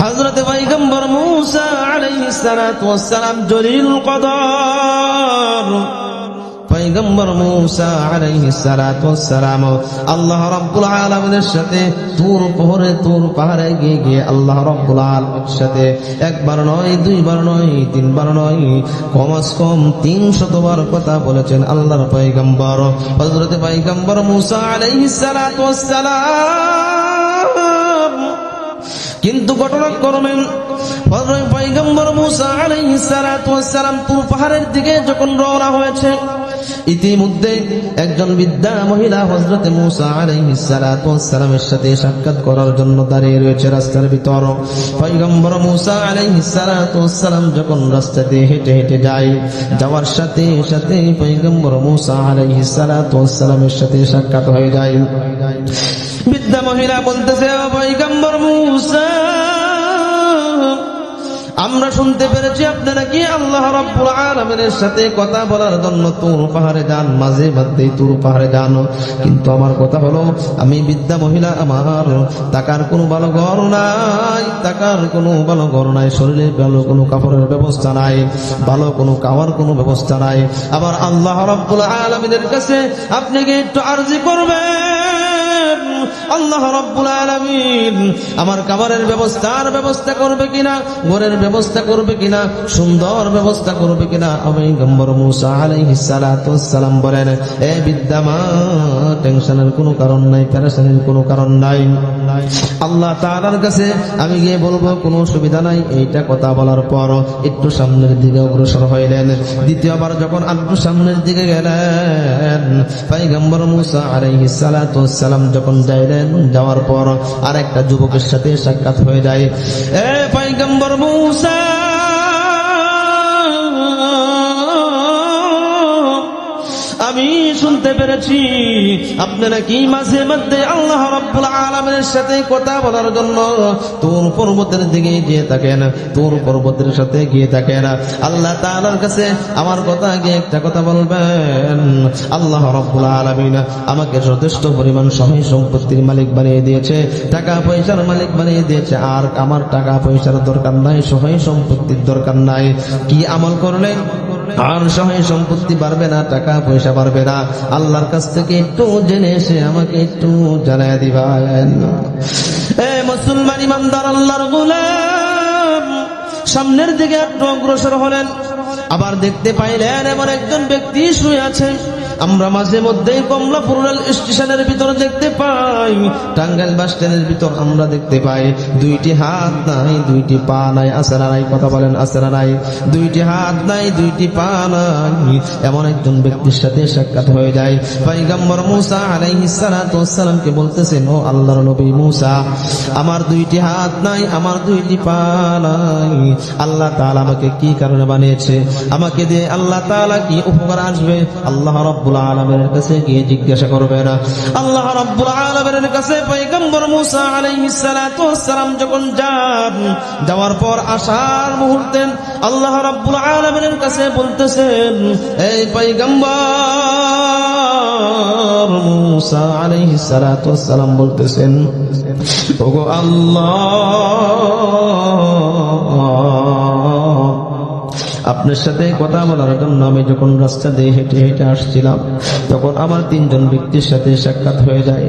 হজরত পৈগম্বর মুসা আলাইহিস সালাতু ওয়াস সালাম জলিল কদর। পৈগম্বর মুসা আলাইহিস সালাতু ওয়াস সালাম আল্লাহ রাব্বুল আলামিনের সাথে তুর পাহাড়ে তুর পাহাড়ে গিয়ে গিয়ে আল্লাহ রাব্বুল আলামিনের সাথে একবার নয়, দুইবার নয়, তিনবার নয়, কমাস কম তিন শতবার কথা বলেছেন আল্লাহর পৈগম্বর হযরত পৈগম্বর মুসা আলাইহিস সালাতু ওয়াস সালাম কিন্তু ঘটনা করবেন। পয়গম্বর মুসা আলাইহিস সালাম তুর পাহাড়ের দিকে যখন রওনা হয়েছে ইতিমধ্যে একজন বিদ্যা মহিলা হযরত মুসা আলাইহিস সালাতু ওয়াস সাথে সাক্ষাৎ করার জন্য দাঁড়িয়ে রয়েছে রাস্তার ভিতর। পয়গম্বর মুসা আলাইহিস সালাতু ওয়াস যখন রাস্তা দিয়ে হেঁটে হেঁটে যায়, যাওয়ার সাথে সাথে পয়গম্বর মুসা আলাইহিস সালাতু ওয়াস সালামের সাথে সাক্ষাৎ হয়ে যায়। বিদ্যা মহিলা বলতেছে, "ও পয়গম্বর মুসা আমরা শুনতে পেরেছি আপনারা কি আল্লাহ রাব্বুল আলামিনের সাথে কথা বলার জন্য তুর পাহাড়ে যান, মাঝে মধ্যে তুর পাহাড়ে যান। কিন্তু আমার কথা হলো, আমি বিদ্যা মহিলা আমার, টাকার কোনো ভালো ঘর নাই, টাকার কোনো ভালো ঘর নাই, শরীরে ভালো কোনো কাপড়ের ব্যবস্থা নাই, ভালো কোনো খাওয়ার কোনো ব্যবস্থা নাই। আবার আল্লাহ রাব্বুল আলামিনের কাছে আপনি কি একটু আরজি করবেন? আল্লাহ রব্বুল আলামিন আমার খাবারের ব্যবস্থার ব্যবস্থা করবে কিনা, ঘরের ব্যবস্থা করবে কিনা, সুন্দর ব্যবস্থা করবে কিনা আমি গম্বর মুসা আলাইহিস সালাম বলেন, এ বিদ্যামা টেনশনের কোনো কারণ নাই প্যারাশানির কোনো কারণ নাই। আল্লাহ তাআলার কাছে আমি গিয়ে বলব, কোনো অসুবিধা নাই। এইটা কথা বলার পর একটু সামনের দিকে অগ্রসর হইলেন। দ্বিতীয়বার যখন একটু সামনের দিকে গেলেন, পয়গম্বর মুসা আলাইহিস সালাতু ওয়াস সালাম যখন যাইলেন যাওয়ার পর আর একটা যুবকের সাথে সাক্ষাৎ হয়ে যায়। এ পাইগম্বর মুসা! শুনতে পেরেছি। আপনারা কি মাঝে মধ্যে আল্লাহ রাব্বুল আলামিনের সাথে কথা বলার জন্য তোর পর্বতের দিকে গিয়ে থাকেন তোর পর্বতের সাথে গিয়ে থাকেন। আল্লাহ তাআলার কাছে আমার কথা গিয়ে একটা কথা বলবেন, আল্লাহ রাব্বুল আলামিন আমাকে যথেষ্ট পরিমাণ সহায় সম্পত্তির মালিক বানিয়ে দিয়েছে, টাকা পয়সার মালিক বানিয়ে দিয়েছে, আর আমার টাকা পয়সার দরকার নাই সহায় সম্পত্তির দরকার নাই। কি আমল করলে আর সহায় সম্পত্তি বাড়বে না, টাকা পয়সা বাড়বে না। আল্লাহর কাছ থেকে একটু জেনে এসে আমাকে একটু জানাই দিবেন। এ মুসলমান ইমানদার, আল্লাহর গোলাম। সামনের দিকে একটু অগ্রসর হলেন। আবার দেখতে পাইলেন এমন একজন ব্যক্তি শুয়ে আছে। আমরা মাঝে মধ্যে কমলাপুর রেল স্টেশনের ভিতর দেখতে পাই, টাঙ্গাইল বাস স্ট্যান্ডের ভিতর আমরা দেখতে পাই। দুইটি হাত নাই, দুইটি পা নাই আসারা নাই? কথা বলেন আসারা নাই? দুইটি হাত নাই, দুইটি পা নাই। এমন একজন ব্যক্তির সাথে সাক্ষাৎ হয়ে যায়। পয়গম্বর মুসা সালামকে বলতেছেন, ও আল্লাহর নবী মুসা, আমার দুইটি হাত নাই, আমার দুইটি পা নাই। আল্লাহ তাআলা আমাকে কি কারণে বানিয়েছে? আমাকে দিয়ে আল্লাহ তাআলা কি উপকার আসবে? আল্লাহ আলামিনের কাছে গিয়ে জিজ্ঞাসা করবে না। আল্লাহ রাব্বুল আলামিনের কাছে যখন যান, যাওয়ার পর আসার মুহূর্তে আল্লাহ রাব্বুল আলামিনের কাছে বলতেছেন, এই পয়গম্বর মুসা আলাইহিস সালাতু সালাম বলতেছেন, ওগো আল্লাহ আপনার সাথে কথা বলার জন্য আমি যখন রাস্তা দিয়ে হেঁটে হেঁটে আসছিলাম, তখন আমার তিনজন ব্যক্তির সাথে সাক্ষাৎ হয়ে যায়।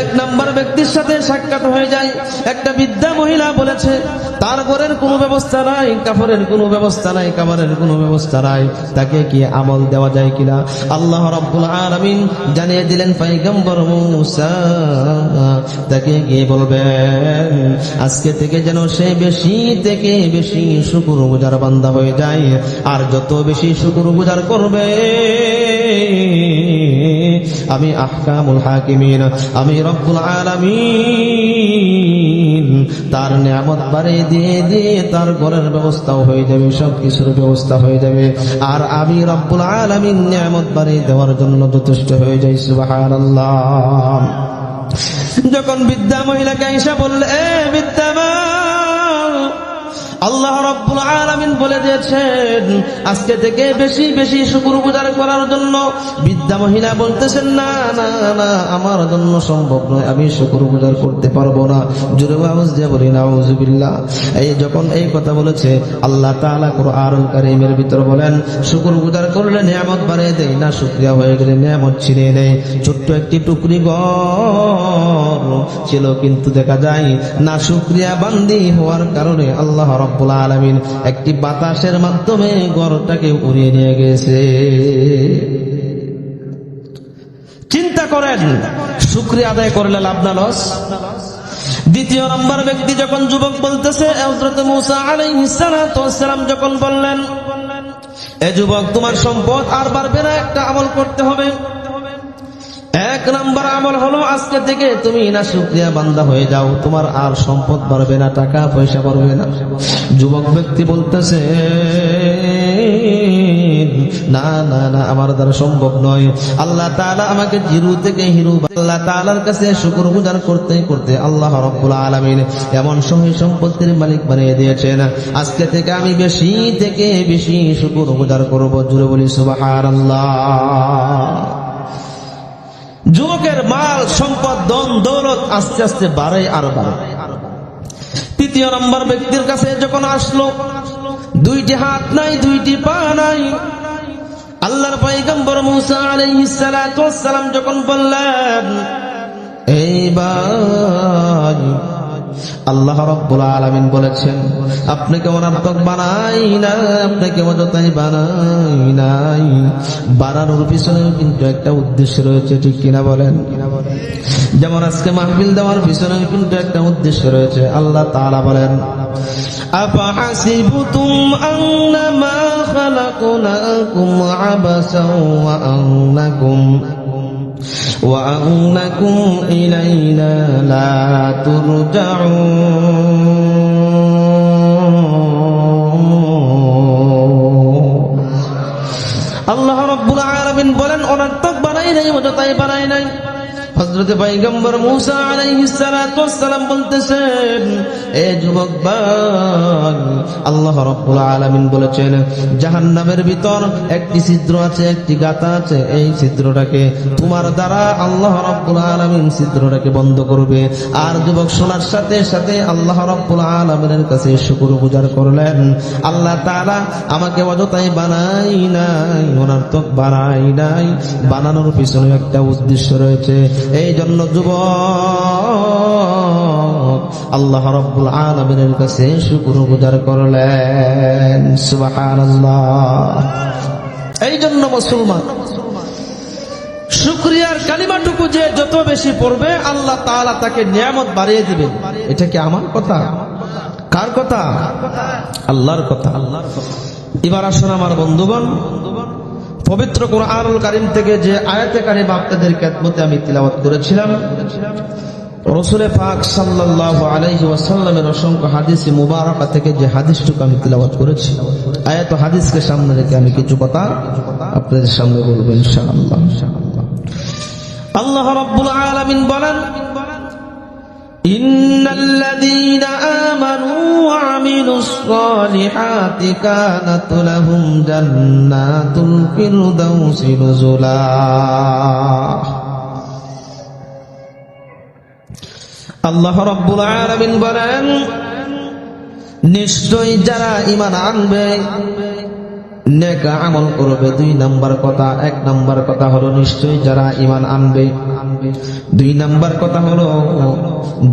এক নাম্বার ব্যক্তির সাথে সাক্ষাৎ হয়ে যায়। একটা বিদ্যা মহিলা বলেছে, তার ঘরের কোনো ব্যবস্থা নাই কাপড়ের কোনো ব্যবস্থা নাই খাবারের কোনো ব্যবস্থা নাই। তাকে কি আমল দেওয়া যায় কিনা? আল্লাহ রাব্বুল আলামিন জানিয়ে দিলেন, পয়গম্বর মুসা। তাকে গিয়ে বলবেন, আজকে থেকে যেন সে বেশি থেকে বেশি শুকুর গুজার বান্দা হয়ে যায়। আর যত বেশি শুকুর গুজার করবে আমি আহকামুল হাকিমিন, আমি রব্বুল আলামিন। তার নিয়ামত বাড়িয়ে দিয়ে দিয়ে তার ঘরের ব্যবস্থাও হয়ে যাবে সব কিছুর ব্যবস্থা হয়ে যাবে। আর আমি রব্বুল আলামিন নিয়ামত বাড়িয়ে দেওয়ার জন্য যথেষ্ট হয়ে যাই, সুবহানাল্লাহ। যখন বিদ্যা মহিলাকে আইসা বললে, এ বিদ্যা মা আল্লাহ রব্বুল আলামিন বলে দিয়েছেন, আজকে থেকে বেশি বেশি শুকুর গুজার করার জন্য বিদ্যা মহিলা বলতেছেন, না না না, আমার জন্য সম্ভব নয়, আমি শুকুর গুজার করতে পারব না। দিয়ে বলি না এই যখন এই কথা বলেছে, আল্লাহ ভিতর বলেন শুকুর গুজার করলে নিয়ামত বাড়িয়ে দেয় না, শুকরিয়া হয়ে গেলে নিয়ামত ছিনিয়ে নেয় ছোট্ট একটি টুকরি ঘর ছিল, কিন্তু দেখা যায় না শুক্রিয়া বান্দি হওয়ার কারণে আল্লাহ রব্বুল আলমিন একটি বাতাসের মাধ্যমে ঘরটাকে উড়িয়ে নিয়ে গেছে। চিন্তা করেন, শুক্রিয়া আদায় করলে লাভ না লস। দ্বিতীয় নম্বর ব্যক্তি যখন যুবক বলতেছে যখন বললেন, এ যুবক, তোমার সম্পদ আর বাড়বে না, একটা আমল করতে হবে। এক নম্বর আমল হলো, আজকে থেকে তুমি না শুক্রিয়া বান্দা হয়ে যাও। তোমার আর সম্পদ বাড়বে না, টাকা পয়সা বাড়বে না। যুবক ব্যক্তি বলতেছে, না না না, আমার দ্বারা সম্ভব নয়। আল্লাহ তাআলা আমাকে জিরু থেকে হিরু আল্লাহ তাআলার কাছে শুকর গুজার করতে করতে আল্লাহ রব্বুল আলামিন এমন সহি সম্পত্তির মালিক বানিয়ে দিয়েছেন। আজকে থেকে আমি বেশি থেকে বেশি শুকর গুজার করব। জুড়ে বলি, সুবহানাল্লাহ। যুবকের মাল, সম্পদ দন দৌলত আস্তে আস্তে বাড়ে আর বাড়ে। তৃতীয় নম্বর ব্যক্তির কাছে যখন আসলো, দুইটি হাত নাই, দুইটি পা নাই। আল্লাহর পাইগম্বর মুসা আলাইহিস সালাম যখন বললেন এইবার আল্লাহ রব্বুল আলামিন বলেছেন আপনাকে অনার্থক বানাই না আপনাকে অযথাই বানাই নাই বানানোর পিছনেও কিন্তু একটা উদ্দেশ্য রয়েছে ঠিক কিনা বলেন যেমন আজকে মাহফিল দেওয়ার পিছনেও কিন্তু একটা উদ্দেশ্য রয়েছে আল্লাহ তাআলা বলেন أفحسبتم أنما خلقناكم عبثا وأنكم وأنكم إلينا لا ترجعون আল্লাহ রব্বুল আলামিন বলেন অনর্থক বানাই নাই অযথাই বানাই নাই হযরত পয়গম্বর মূসা আলাইহিস সালাতু ওয়াস সালাম বলতেছেন, এ যুবক ভাই আল্লাহ রাব্বুল আলামিন বলেছেন, জাহান্নামের ভিতর একটি ছিদ্র আছে, একটি গাতা আছে, এই ছিদ্রটাকে তোমার দ্বারা আল্লাহ রাব্বুল আলামিন ছিদ্রটাকে বন্ধ করবে। আর যুবক শোনার সাথে সাথে আল্লাহ রাব্বুল আলামিনের কাছে শুকর গুজার করলেন, আল্লাহ তাআলা আমাকে অযথাই বানাই নাই, অনার্থক বানাই নাই। বানানোর পিছনে একটা উদ্দেশ্য রয়েছে, এই জন্য যুব আল্লাহ রব্বুল আলমিনের কাছে শুকুর গুজার করলেন। এই জন্য মুসলমান, শুক্রিয়ার কালিমাটুকু যে যত বেশি পড়বে, আল্লাহ তালা তাকে নিয়ামত বাড়িয়ে দিবে এটা কি আমার কথা? কার কথা আল্লাহর কথা? আল্লাহর কথা। এবার আসুন আমার বন্ধুগণ পবিত্র কোরআনুল কারিম থেকে যে আয়াতে কারিম আপনাদের খেদমতে আমি তিলাওয়াত করেছিলাম, রসুলে পাক সাল্লাল্লাহু আলাইহি ওয়াসাল্লামের অসংখ্য হাদিসে মুবারাকা থেকে যে হাদিসটুকু আমি তিলাওয়াত করেছি, আয়াত হাদিসকে সামনে রেখে আমি কিছু কথা আপনাদের সামনে বলব ইনশাআল্লাহ। আল্লাহ রাব্বুল আলামিন বলেন إن الذين آمنوا وعملوا الصالحات كانت لهم جنات الفردوس نزلا আল্লাহ রব্বুল আলামিন বলেন নিশ্চয়ই যারা ইমান আনবে নেকা আমল করবে দুই নাম্বার কথা, এক নাম্বার কথা হলো নিশ্চয়ই যারা ইমান আনবে। দুই নাম্বার কথা হলো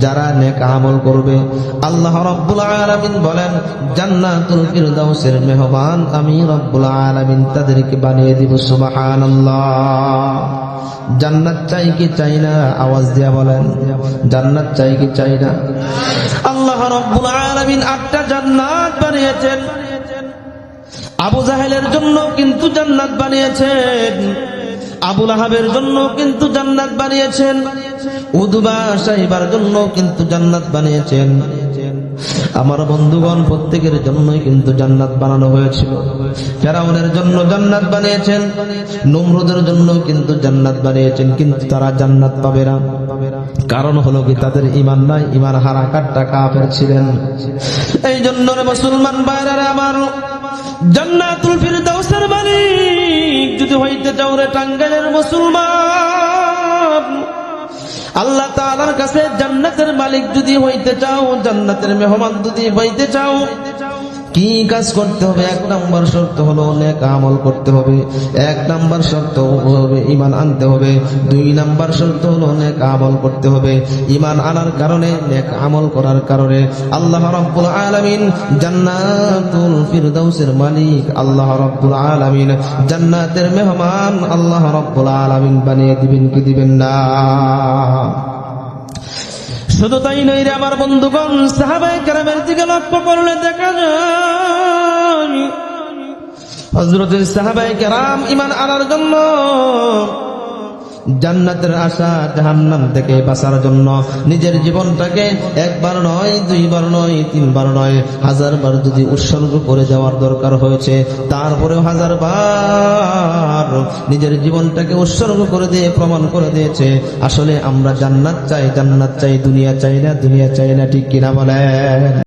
যারা নেকা আমল করবে। আল্লাহ রব্বুল আলামিন বলেন, জান্নাতুল ফিরদাউসের মেহমান আমি রব্বুল আলামিন তাদেরকে বানিয়ে দিব, সুবহানাল্লাহ। জান্নাত চাই কি চাই না? আওয়াজ দিয়া বলেন, জান্নাত চাই কি চাই না? আল্লাহ রব্বুল আলামিন আটটা জান্নাত বানিয়েছেন। আবু জাহেলের জন্য কিন্তু জান্নাত বানিয়েছেন। আবুল আহাবের জন্য কিন্তু জান্নাত বানিয়েছেন। উদবা সাহিবার জন্য কিন্তু জান্নাত বানিয়েছেন। আমার বন্ধুগণ, প্রত্যেকের জন্যই কিন্তু জান্নাত বানানো হয়েছিল। ফেরাউনের জন্য জান্নাত বানিয়েছেন। নমরুদের জন্য কিন্তু জান্নাত বানিয়েছেন, কিন্তু তারা জান্নাত পাবে না। কারণ হলো কি, তাদের ইমান নাই ইমান হারা কাটটা কাফের ছিলেন। এই জন্য মুসলমান বাইরে আমার জান্নাতুল ফিরদাউসের মালিক। যদি হইতে চাও রে টাঙ্গাইলের মুসলমান, আল্লাহ তাআলার কাছে জান্নাতের মালিক যদি হইতে চাও, জান্নাতের মেহমান যদি হইতে চাও কি কাজ করতে হবে? এক নম্বর শর্ত হলো অনেক আমল করতে হবে। এক নম্বর শর্ত হবে ইমান আনতে হবে। দুই নাম্বার শর্ত হলো অনেক আমল করতে হবে। ইমান আনার কারণে, নেক আমল করার কারণে। আল্লাহ রাব্বুল আলামিন জান্নাতুল ফিরদাউসের মালিক। আল্লাহ রাব্বুল আলামিন জান্নাতের মেহমান আল্লাহ রাব্বুল আলামিন বানিয়ে দিবেন কি দিবেন না? শুধু তাই নই রে আমার বন্ধুগণ সাহাবাই কারামের দিকে লক্ষ্য করলে দেখা যায় হজরত সাহাবাই কারাম ইমান আনার জন্য জান্নাতের আশা জাহান্নাম থেকে বাঁচার জন্য। নিজের জীবনটাকে একবার নয়, দুইবার নয়, তিনবার নয় হাজার বার যদি উৎসর্গ করে যাওয়ার দরকার হয়েছে, তারপরেও হাজার বার নিজের জীবনটাকে উৎসর্গ করে দিয়ে, প্রমাণ করে দিয়েছে, আসলে আমরা জান্নাত চাই জান্নাত চাই, দুনিয়া চাই না, দুনিয়া চাই না, ঠিক কিনা বলেন?